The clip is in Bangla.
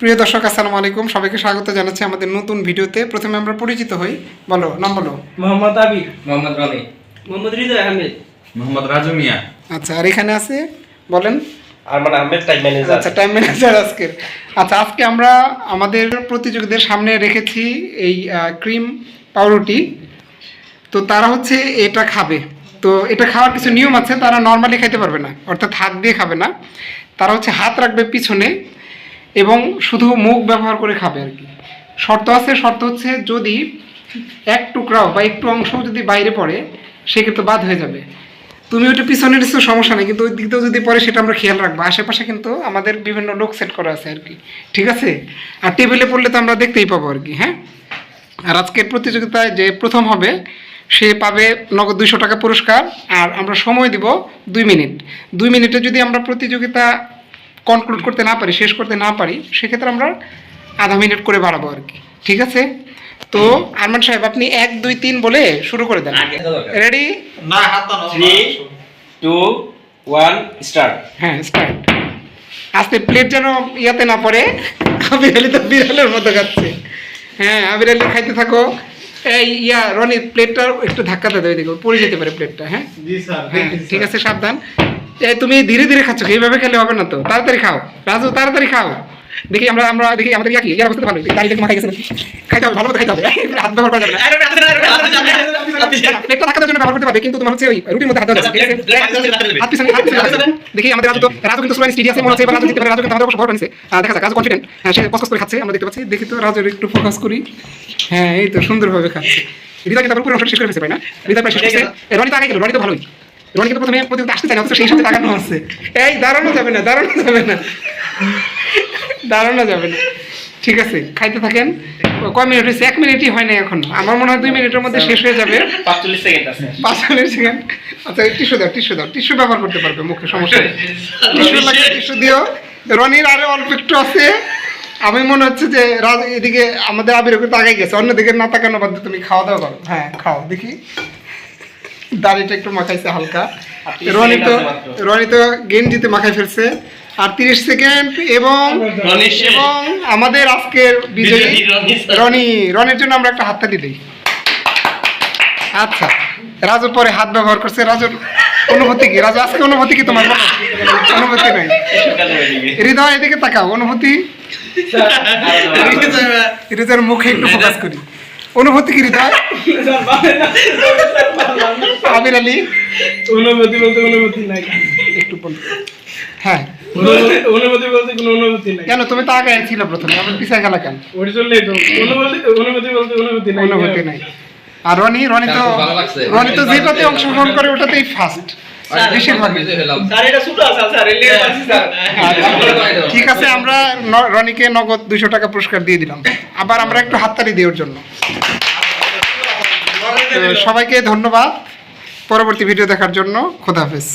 প্রিয় দর্শক আসসালামু আলাইকুম। সবাইকে স্বাগত জানাচ্ছি আমাদের নতুন ভিডিওতে। প্রথমে আমরা পরিচিত হই। বলো নাম বলো। মোহাম্মদ আবির। মোহাম্মদ রনি। মোহাম্মদ হৃদয় আহমেদ। মোহাম্মদ রাজু মিয়া। আচ্ছা আর এখানে আছে? বলেন। আরমান আহমেদ টাইম ম্যানেজার আচ্ছা টাইম ম্যানেজার আজকের। আচ্ছা আজকে আমরা আমাদের প্রতিযোগীদের সামনে রেখেছি এই ক্রিম পাউরুটি। তো তারা হচ্ছে এটা খাবে। তো এটা খাওয়ার কিছু নিয়ম আছে তারা নর্মালি খাইতে পারবে না। অর্থাৎ হাত দিয়ে খাবে না। তারা হচ্ছে হাত রাখবে পিছনে। এবং শুধু মুখ ব্যবহার করে খাবে আর কি। শর্ত আছে, শর্ত হচ্ছে যদি এক টুকরাও বা একটু অংশ যদি বাইরে পড়ে, সেক্ষেত্রে বাদ হয়ে যাবে। তুমি ওইটা পিছনে নিচ্ছ সমস্যা নেই, কিন্তু ওই দিকটাও যদি পরে সেটা আমরা খেয়াল রাখব। আশেপাশে কিন্তু আমাদের বিভিন্ন লোক সেট করা আছে আর কি। ঠিক আছে? আর টেবিলে পড়লে তো আমরা দেখতেই পাবো আর কি হ্যাঁ? আর আজকের প্রতিযোগিতায় যে প্রথম হবে, সে পাবে নগদ দুইশো টাকা পুরস্কার, আর আমরা সময় দিব দুই মিনিট। দুই মিনিটে যদি আমরা প্রতিযোগিতা কনক্লুড করতে না পারি শেষ করতে না পারি সেক্ষেত্রে আমরা আধা মিনিট করে বাড়াবো আর কি। ঠিক আছে? তো আরমান সাহেব আপনি এক দুই তিন বলে শুরু করে দেন। Ready three two one start হ্যাঁ স্টার্ট আস্তে প্লেট যেন ইয়াতে না পড়ে আবির আলী তো বিড়ালের মতো খাচ্ছে। হ্যাঁ আবির আলী খাইতে থাকো। এই ইয়া রনি প্লেটটা একটু ধাক্কা দেবে দেখো পড়ে যেতে পারে প্লেটটা হ্যাঁ? হ্যাঁ ঠিক আছে সাবধান। তুমি ধীরে ধীরে খাচ্ছ এইভাবে খেলে হবে না তো তাড়াতাড়ি খাও রাজু তাড়াতাড়ি খাও দেখি আমরা আমরা দেখি আমাদের ইয়া কি ইয়ার অবস্থা ভালো দাঁড়িয়ে দেখে মাথায় গেছে খাইতে হবে ভালো মতো খাইতে হবে হাত ব্যবহার করা যাবে না দেওয়ার জন্য ব্যবহার করতে পারবে কিন্তু তোমার হচ্ছে ওই রুটির মধ্যে হাত দেওয়া যাবে না, ঠিক আছে? হাত পিছনে হাত পিছনে দেখি আমাদের রাজু তো রাজু কিন্তু সুরানি মনে হচ্ছে এবার রাজু জিততে পারে রাজু কিন্তু আমাদের দেখা যাক রাজু কনফিডেন্ট সে করে খাচ্ছে আমরা দেখতে পাচ্ছি দেখি তো রাজুর একটু ফোকাস করি হ্যাঁ এই তো সুন্দরভাবে খাচ্ছে হৃদয় কিন্তু পুরো অংশটা শেষ করে ফেলছে না হৃদয় প্রায় শেষ করছে এ, রনি তো আগে গেল রনি তো ভালোই রনি কিন্তু প্রথমে প্রতিযোগিতা আসতে না অথচ সেই সাথে তাকানো হচ্ছে এই দাঁড়ানো যাবে না দাঁড়ানো যাবে না। দাঁড়ানো যাবে না। ঠিক আছে খাইতে থাকেন। কয় মিনিট হয়েছে? এক মিনিটই হয় না এখন। আমার মনে হয় দুই মিনিটের মধ্যে শেষ হয়ে যাবে। পাঁচচল্লিশ সেকেন্ড আছে। পাঁচ মিনিট সেকেন্ড। আচ্ছা টিস্যু দাও টিস্যু দাও। টিস্যু ব্যবহার করতে পারবে মুখে সমস্যা টিস্যু লাগে টিস্যু দিও। রনির আরও অল্প একটু আছে। আমি মনে হচ্ছে যে রাজ এদিকে আমাদের আবির কিন্তু আগে গেছে। অন্যদিকে না তাকানো বাদ তুমি খাওয়া দাওয়া করো। হ্যাঁ খাও। দেখি। দাড়িটা একটু মাখাইছে হালকা। রনি তো রনি তো গেঞ্জিতে মাখাই ফেলছে। আর তিরিশ সেকেন্ড এবং এবং আমাদের আজকের বিজয়ী রনি রনির জন্য আমরা একটা হাততালি দিই। আচ্ছা রাজু পরে হাত ব্যবহার করছে। রাজুর অনুভূতি কি? রাজু আজকে অনুভূতি কি তোমার? অনুভূতি নাই। হৃদয় এদিকে তাকাও। অনুভূতি? হৃদয়ের মুখে একটু ফোকাস করি। অনুভূতি কি হৃদয় আবির আলী অনুমতি বলতে অনুমতি নাই। একটু বল। হ্যাঁ। বলতে কোনো অনুমতি নাই। কেন তুমি তো আগে ছিল প্রথমে আবার পিছিয়ে গেল কেন? ওর জন্যই তো বলতে অনুমতি নাই। অনুভূতি নাই। আর রনি রনি তো। রনি তো যেটাতে অংশগ্রহণ করে ওটাতেই ফার্স্ট বেশিরভাগ স্যার এটা ছোট আছে স্যার এলে পারছি স্যার। আচ্ছা, ঠিক আছে আমরা ন- রনিকে নগদ দুইশো টাকা পুরস্কার দিয়ে দিলাম। আবার আমরা একটু হাততালি দিই ওর জন্য। তো সবাইকে ধন্যবাদ। পরবর্তী ভিডিও দেখার জন্য খোদাহাফেজ